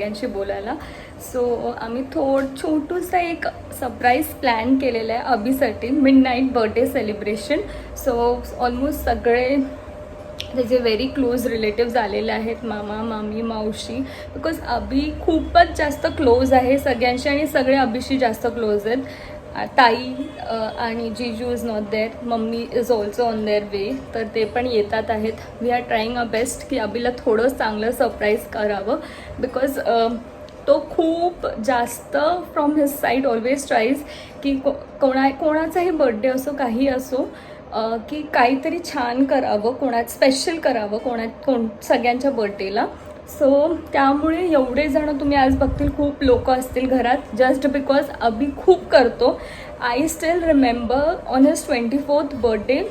सगळ्यांशी बोलायला. सो आम्ही थोड छोटूसा एक सरप्राईज प्लॅन केलेला आहे अभिसाठी. Midnight birthday celebration so almost सगळे त्याचे व्हेरी क्लोज रिलेटिव्ज आलेले आहेत. मामा मामी मावशी. बिकॉज अभि खूपच जास्त क्लोज आहे सगळ्यांशी आणि सगळे अभिशी जास्त क्लोज आहेत. ताई आणि जीजू is not there mummy is also on their way तर ते पण येतात आहेत. We are trying a best की अभिला थोडं चांगलं सरप्राईज करावं. बिकॉज तो खूप जास्त from his side always tries की को कोणा कोणाचाही बड्डे असो काही असो की काहीतरी छान करावं कोणात स्पेशल करावं कोणा कोण सगळ्यांच्या बर्थडेला सो त्यामुळे एवढे जण तुम्ही आज बघतील खूप लोक असतील घरात. जस्ट बिकॉज अभि खूप करतो. I still remember on his twenty fourth birthday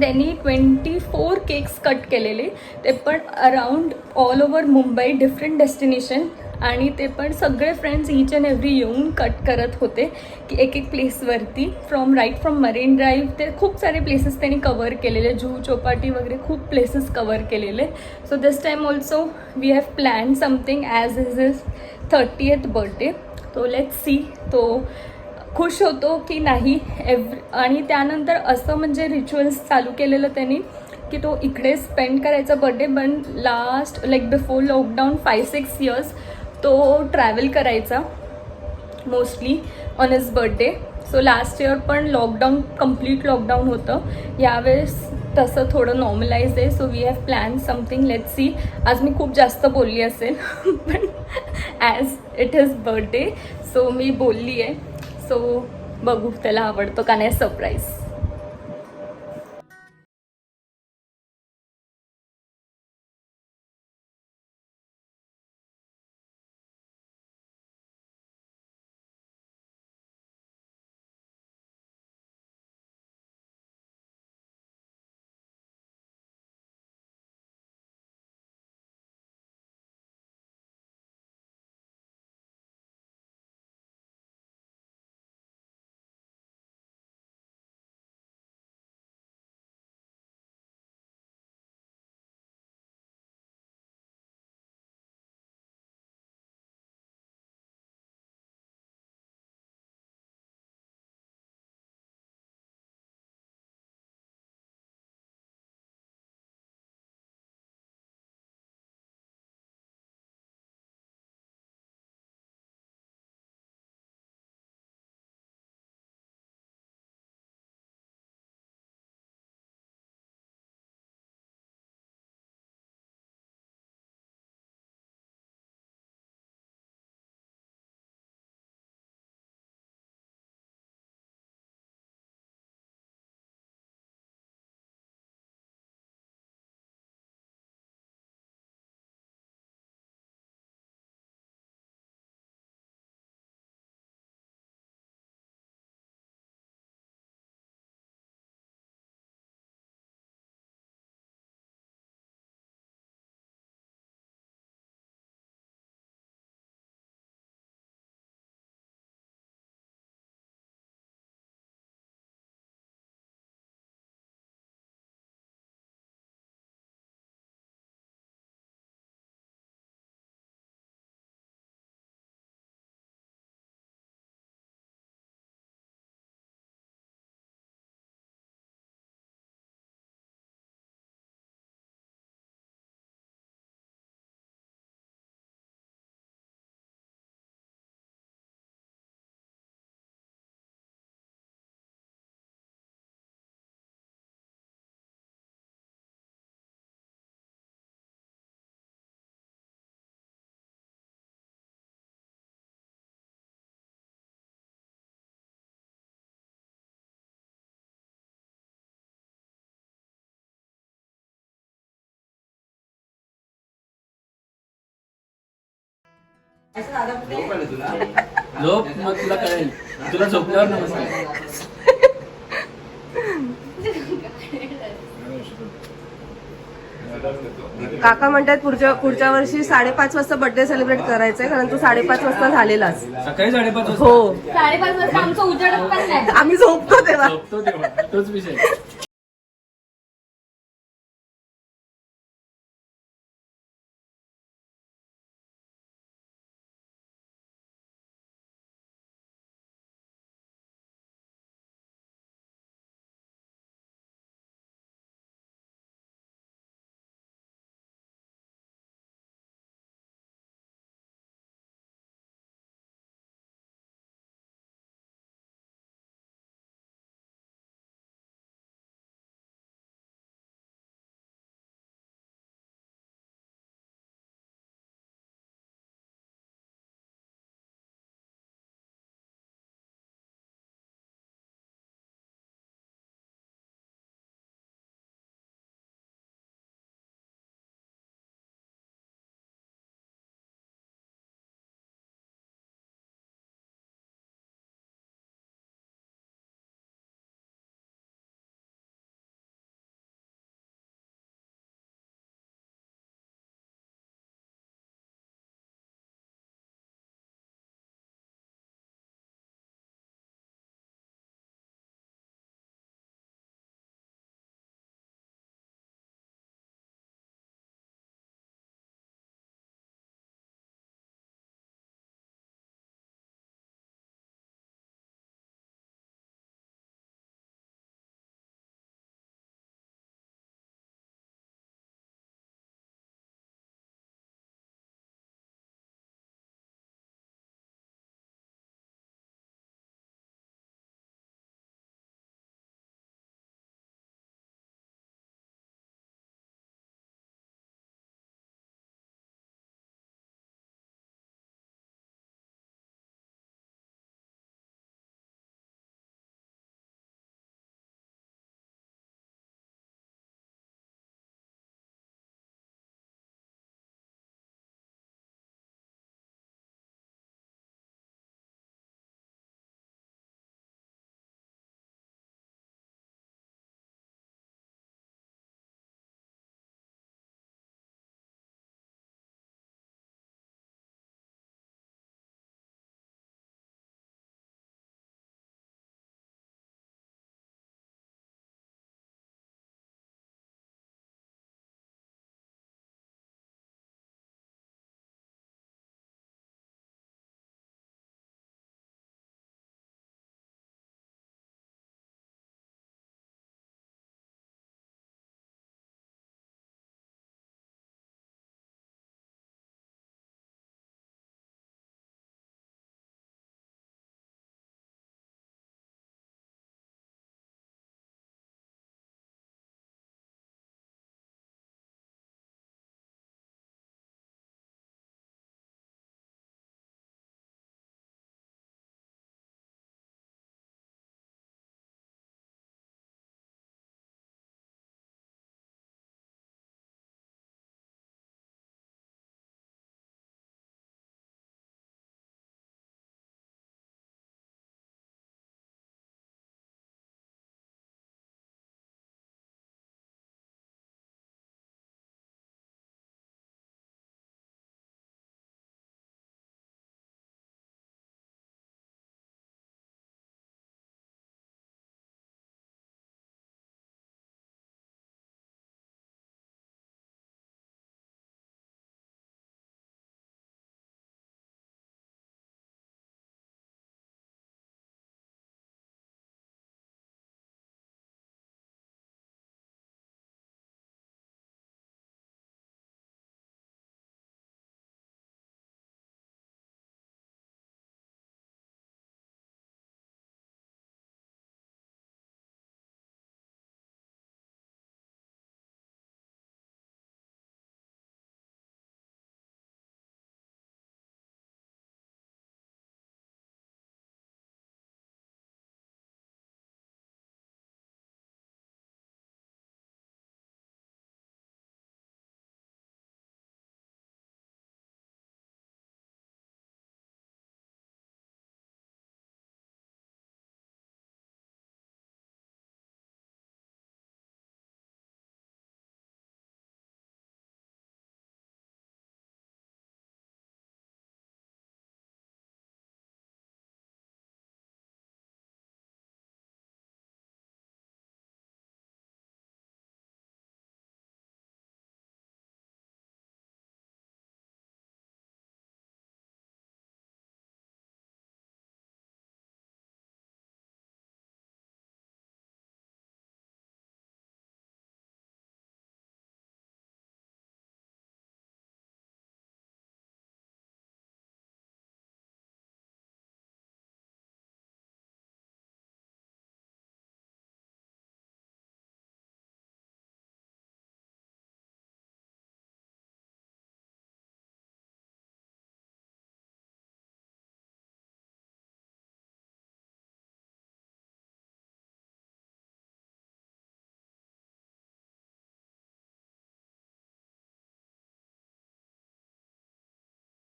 त्यांनी ट्वेंटी फोर केक्स कट केलेले. ते पण around all over Mumbai different destination आणि ते पण सगळे फ्रेंड्स इच अँड एव्हरी येऊन कट करत होते की एक एक प्लेसवरती from right from Marine Drive ते खूप सारे प्लेसेस त्यांनी कवर केलेले जुहू चौपाटी वगैरे खूप प्लेसेस कवर केलेले. So this time also we have plan something as is is thirty eighth birthday तो लेट सी तो खुश होतो की नाही एव्ह आणि त्यानंतर असं म्हणजे रिच्युअल्स चालू केलेलं त्यांनी की तो इकडे स्पेंड करायचा बर्थडे पण last like before lockdown five six years तो ट्रॅव्हल करायचा mostly on his birthday so last year पण लॉकडाऊन कंप्लीट लॉकडाऊन होतं. यावेळेस तसं थोडं नॉर्मलाइज आहे. So we have plan something let see आज मी खूप जास्त बोलली असेल पण as it is birthday so मी बोलली आहे सो बघू त्याला आवडतो का नाही सरप्राईज झोप मग तुला कळेल. तुला झोपल्यावर नमस्कार. काका म्हणतात पुढच्या पुढच्या वर्षी साडेपाच वाजता बर्थडे सेलिब्रेट करायचंय कारण तू साडेपाच वाजता झालेलास सकाळी साडेपाच वाजता? हो. साडेपाच वाजता आमचं उजाडत पण नाही. आम्ही झोपतो तेव्हा. झोपतो तेव्हा. तोच विषय.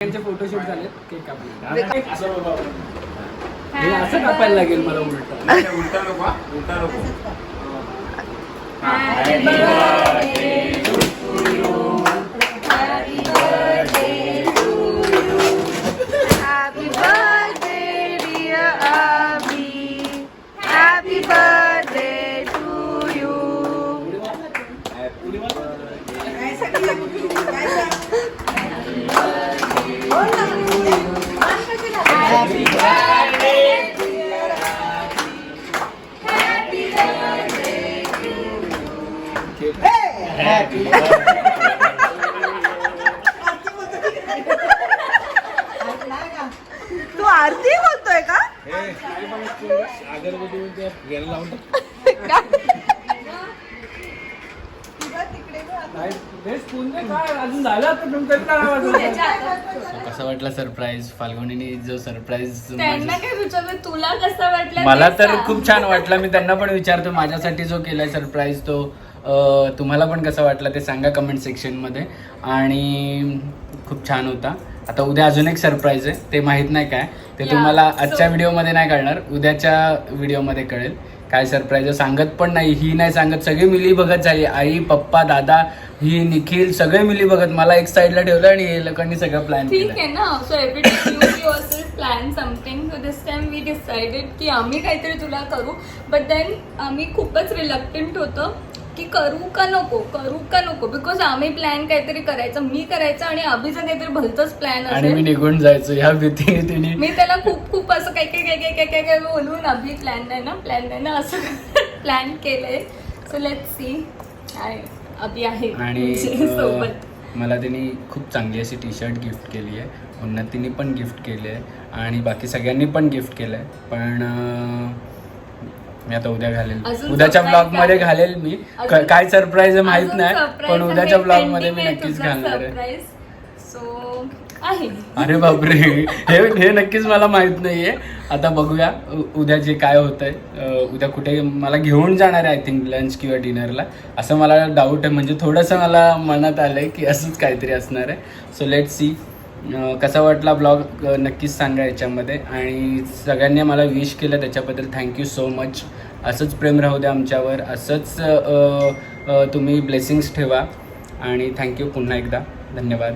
त्यांचे फोटोशूट झाले केक कापले. असं बाबा. हे असं कापायला लागेल मला उलट. Happy कसा वाटला सरप्राईज फाल्गुनीने जो सरप्राईज त्यांना काय विचारलं? तुला कसं वाटलं? मला ते तर सांग. खूप छान वाटला. मी त्यांना पण विचारतो माझ्यासाठी जो केलाय सरप्राईज तो अं, तुम्हाला पण कसा वाटला ते सांगा कमेंट सेक्शनमध्ये. आणि खूप छान होता. आता उद्या अजून एक सरप्राईज आहे. ते माहीत नाही काय. ते Yeah, तुम्हाला so- आजच्या व्हिडिओमध्ये नाही कळणार उद्याच्या व्हिडिओमध्ये कळेल. काय सरप्राईज सांगत पण नाही ही नाही सांगत सगळी मिली बघत झाली. आई पप्पा दादा ही निखिल सगळे मिली बघत मला एक साईडला ठेवलं आणि हे लोकांनी सगळं प्लॅन ठीक केलं. आहे ना so every you plan something so this time we decided की आम्ही काहीतरी तुला करू बट देन आम्ही खूपच रिलक्टंट होतो. की करू का नको करू का नको? बिकॉज आम्ही प्लॅन काहीतरी करायचं मी करायचं आणि अभिचं काहीतरी भलतंच प्लॅन आणि मी असेल निघून जायचो ह्या भीतीने. तिने मी त्याला खूप खूप असं काय काय काय काय काय काय काय बोलून अभि प्लॅन नाही ना प्लॅन नाही ना असं प्लॅन केलंय. सो लेट सी अभि आहे आणि अं, सोबत मला त्यांनी खूप चांगली अशी टी शर्ट गिफ्ट केली आहे. उन्नतीने पण गिफ्ट केली आहे. आणि बाकी सगळ्यांनी पण गिफ्ट केलं आहे पण अं, मी आता उद्या घालेल. उद्याच्या ब्लॉगमध्ये. घालेल मी. काय सरप्राईज आहे माहीत नाही पण उद्याच्या ब्लॉगमध्ये मी नक्कीच घालणार आहे. अरे बापरे. हे हे नक्कीच मला माहीत नाहीये. आता बघूया उद्या जे काय होत आहे उद्या कुठे मला घेऊन जाणार आहे आय थिंक लंच किंवा डिनरला असं मला डाऊट आहे. म्हणजे थोडंसं मला मनात आलंय की असंच काहीतरी असणार आहे. सो लेट सी कसा वाटला ब्लॉग नक्कीच सांगा याच्यामध्ये. आणि सगळ्यांनी मला विश केलं त्याच्याबद्दल थँक्यू सो मच असंच प्रेम राहू द्या आमच्यावर. असंच तुम्ही ब्लेसिंग्स ठेवा. आणि थँक्यू पुन्हा एकदा. धन्यवाद.